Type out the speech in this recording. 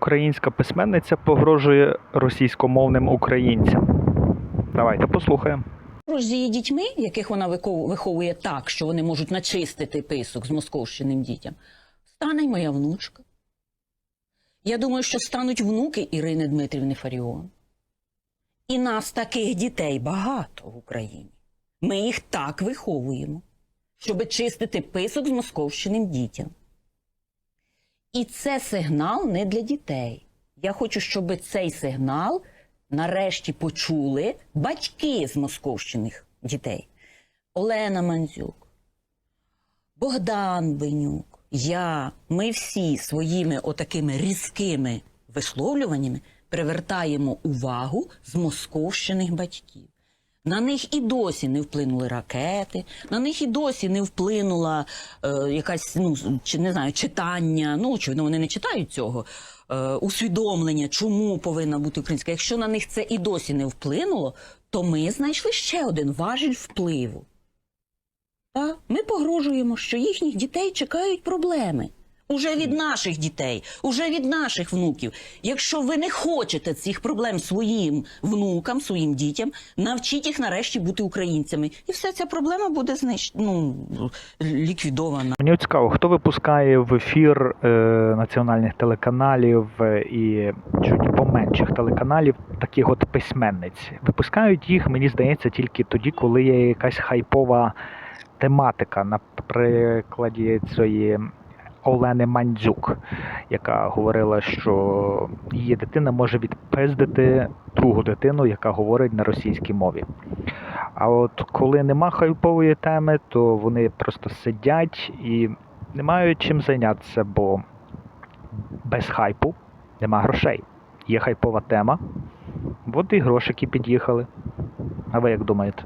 українська письменниця погрожує російськомовним українцям. Давайте послухаємо. Поруч з її дітьми, яких вона виховує так, що вони можуть начистити писок з московщиним дітям, стане й моя внучка. Я думаю, що стануть внуки Ірини Дмитрівни Фаріон. І нас таких дітей багато в Україні. Ми їх так виховуємо, щоб чистити писок з московщиним дітям. І це сигнал не для дітей. Я хочу, щоб цей сигнал нарешті почули батьки з московщиних дітей. Олена Мандзюк, Богдан Бенюк, я, ми всі своїми отакими різкими висловлюваннями привертаємо увагу з московщиних батьків. На них і досі не вплинули ракети, на них і досі не вплинула е, якась, ну, чи не знаю, читання. Ну, очевидно, вони не читають цього. Е, усвідомлення, чому повинна бути українська. Якщо на них це і досі не вплинуло, то ми знайшли ще один важіль впливу. Та ми погрожуємо, що їхніх дітей чекають проблеми. Уже від наших дітей, уже від наших внуків. Якщо ви не хочете цих проблем своїм внукам, своїм дітям, навчіть їх нарешті бути українцями. І вся ця проблема буде знищ... ну, ліквідована. Мені цікаво, хто випускає в ефір е, національних телеканалів е, і чуть поменших телеканалів таких от письменниць. Випускають їх, мені здається, тільки тоді, коли є якась хайпова тематика на прикладі цієї Олени Мандзюк, яка говорила, що її дитина може відпиздити другу дитину, яка говорить на російській мові. А от коли нема хайпової теми, то вони просто сидять і не мають чим зайнятися, бо без хайпу нема грошей. Є хайпова тема, от і грошики під'їхали. А ви як думаєте?